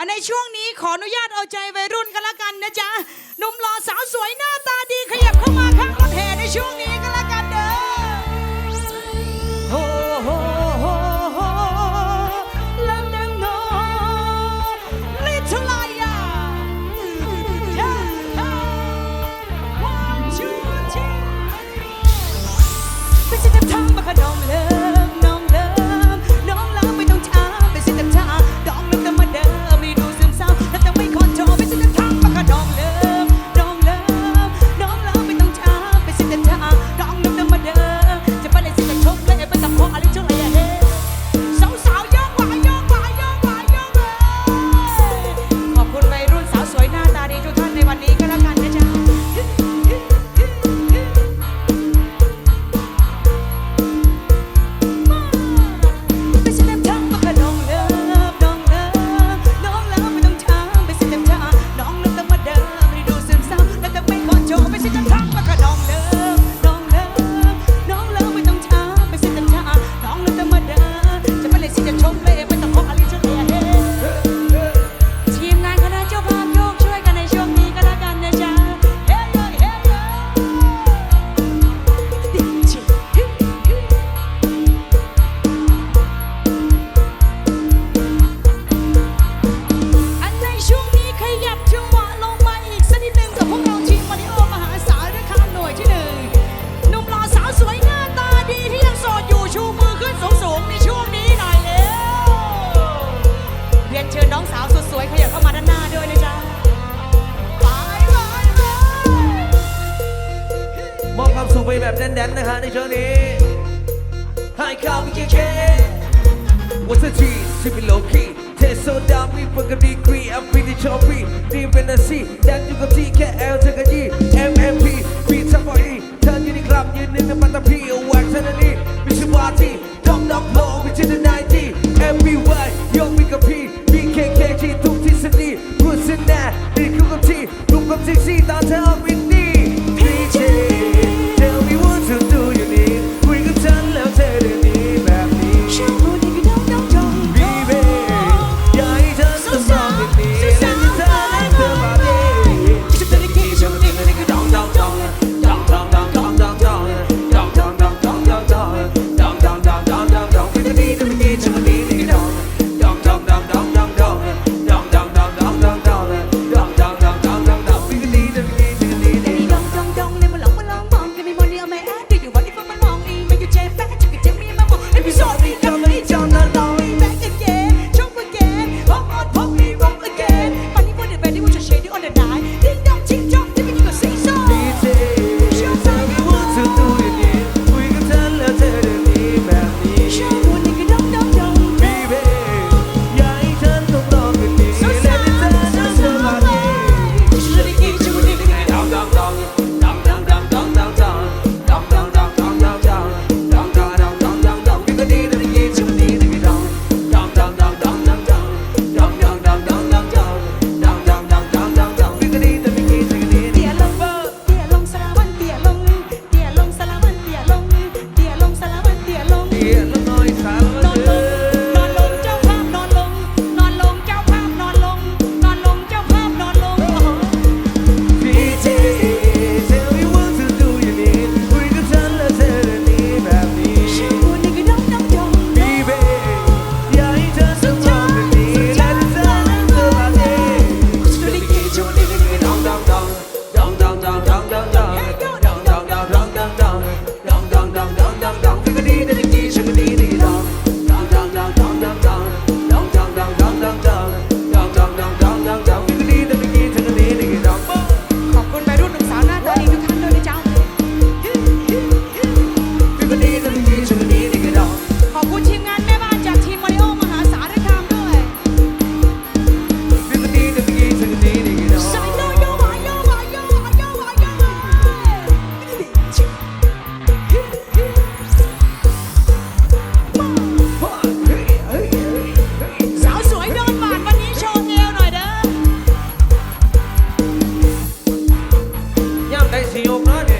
อันในช่วงนี้ขออนุญาตเอาใจวัยรุ่นกันละกันนะจ๊ะหนุ่มหล่อสาวสวยหน้าตาดีขยับเข้ามาข้างรถแห่ในช่วงนี้ นะคะในช่วงนี้ให้เขาไปเช็ควัสดีสิบโลคีเทสโซดามีฝึกดีกรีอัพพินิชอปีดีเป็นอาซีแดนอยู่กับที่แค่เอลเธอกับยี่ MMP ปีทับไปอีเธออยู่ในคลับยืนหนึ่งในมันตะพี่เอาแหวกเธอในนี้มิชวาที่ดอกดอกโลวิจิตรนายที่ MBY ยกมีกับพี่ BKK ที่ทุกทฤษฎีพูดสินแน่ดีคู่กับที่ลุมกับซิกซี่ตาเธอวินนี่ PG ได้สิโยมเนาะเนี่ย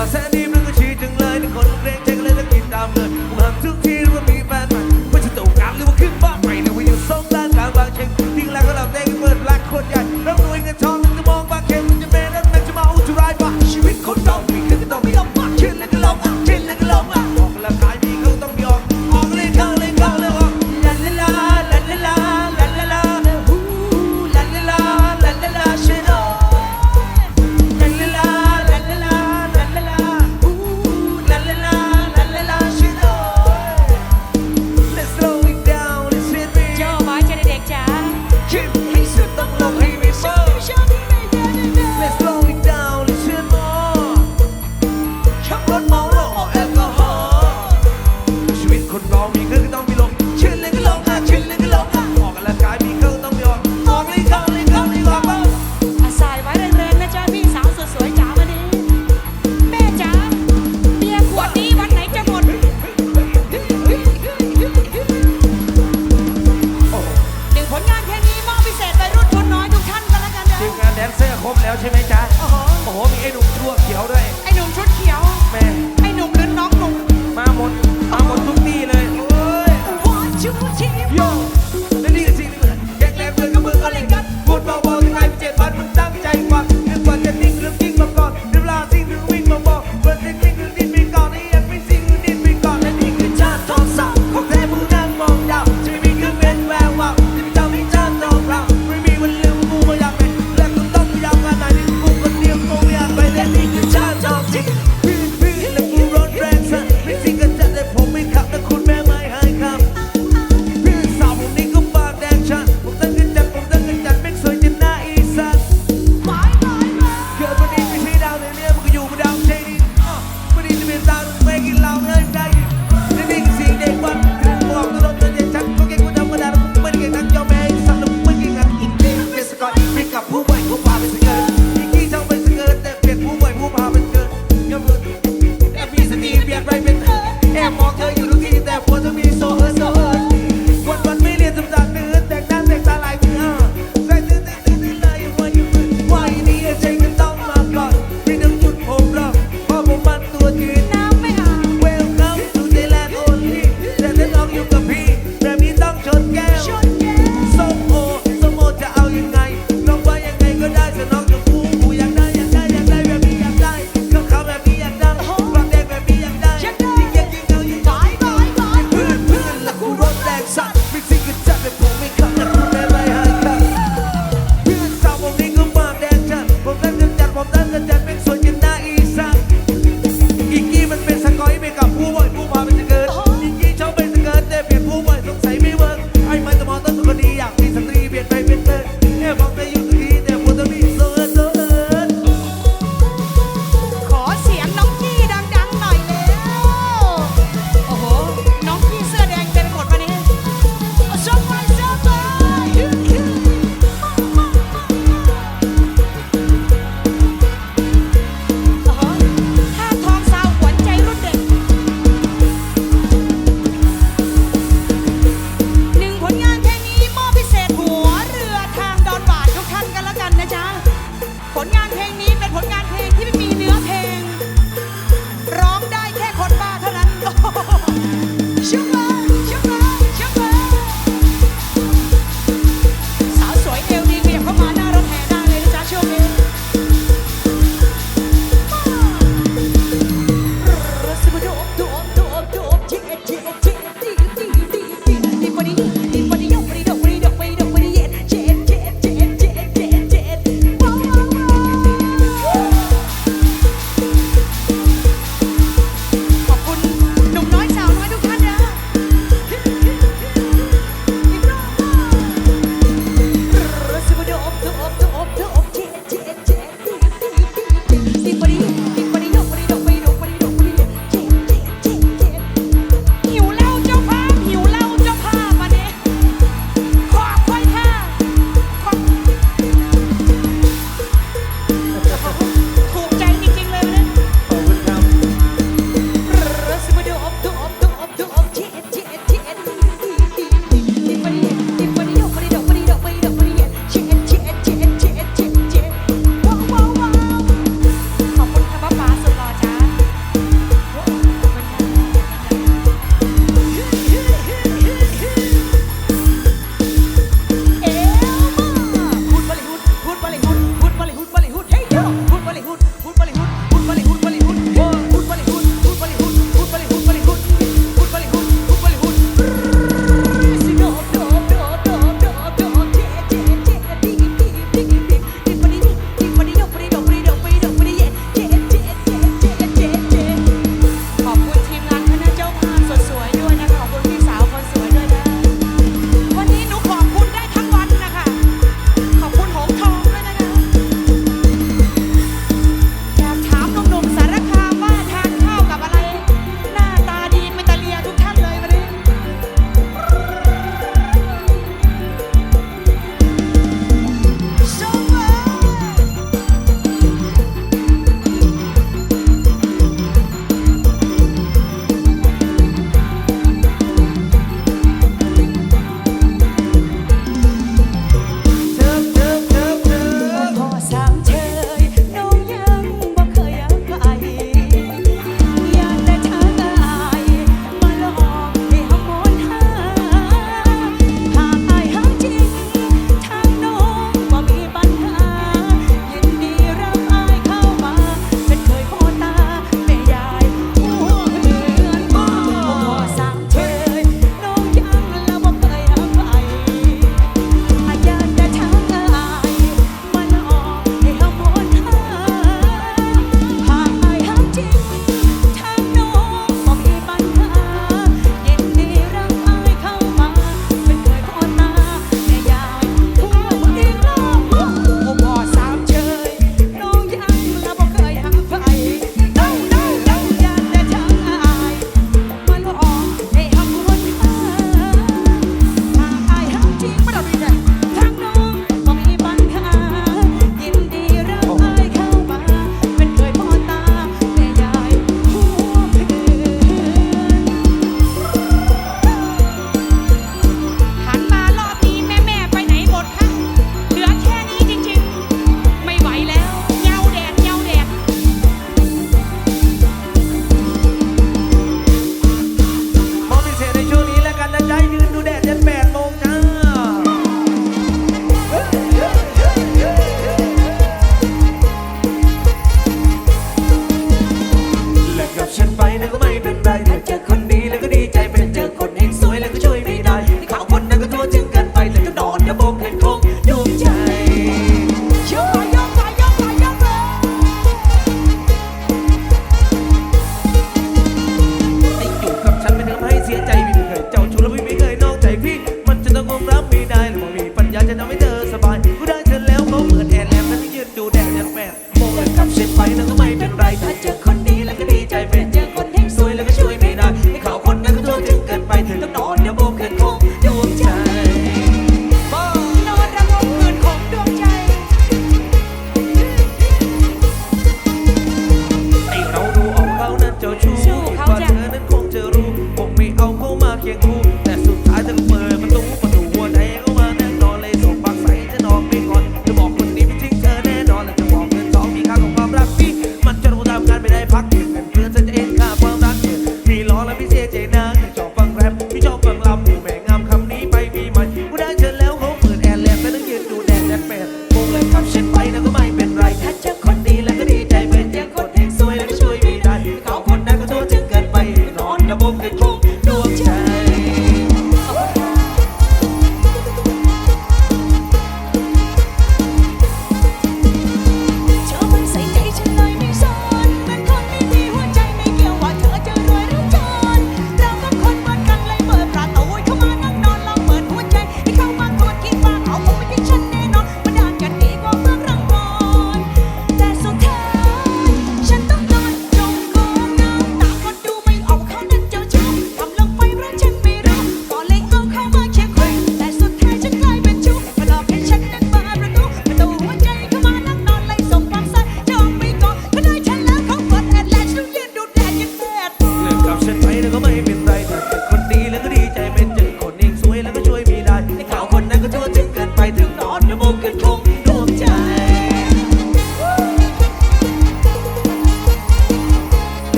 Cause anybody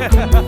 Yeah.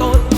todo.